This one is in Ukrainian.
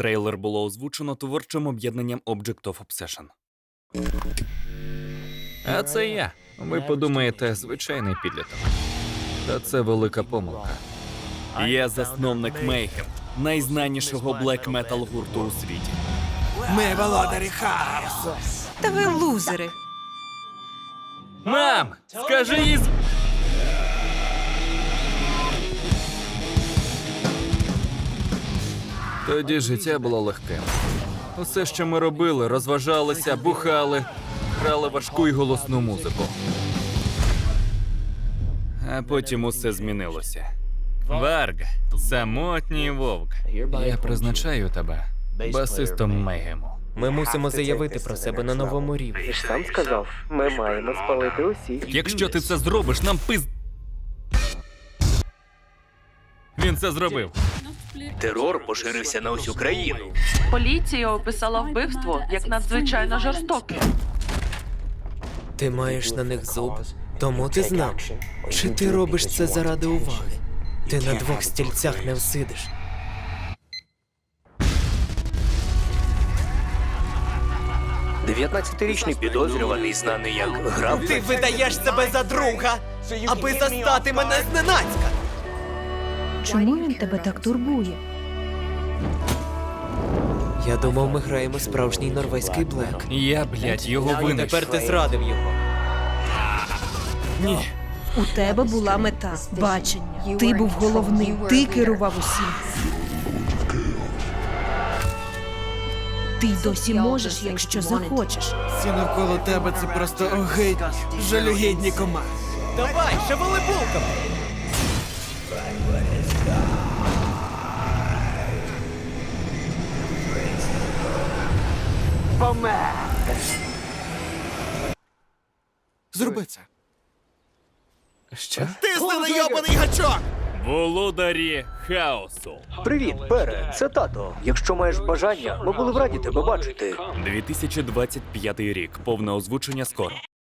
Трейлер було озвучено творчим об'єднанням Object of Obsession. А це я. Ви подумаєте, звичайний підліток. Та це велика помилка. Я засновник Mayhem, найзнанішого блек метал гурту у світі. Ми володарі хаосу. Та ви лузери. Мам, скажи їй. з- Тоді життя було легким. Усе, що ми робили, розважалися, бухали, грали важку і голосну музику. А потім усе змінилося. Варг, самотній вовк. Я призначаю тебе басистом Мейгему. Ми мусимо заявити про себе на новому рівні. Ти ж сам сказав, ми маємо спалити усі. Якщо ти це зробиш, нам пиз. Він це зробив. Терор поширився на усю країну. Поліція описала вбивство як надзвичайно жорстоке. Ти маєш на них зуб, тому ти знав. Чи ти робиш це заради уваги? Ти на двох стільцях не всидиш. – 19-річний підозрюваний, знаний як грав. Ти видаєш себе за друга, аби застати мене зненацька. Чому він тебе так турбує? Я думав, ми граємо справжній норвезький блек. Я, блядь, його винен. Тепер ти зрадив його. Ні. У тебе була мета, бачення. Ти був головним, ти керував усім. Ти й досі можеш, якщо захочеш. Всі навколо тебе це просто огидні, жалюгідні комахи. Давай, шевели булками! Зроби це. Що? Ти зненайобаний гачок! Володарі хаосу. Привіт, Пере, це тато. Якщо маєш бажання, ми були б раді тебе бачити. 2025 рік. Повне озвучення скоро.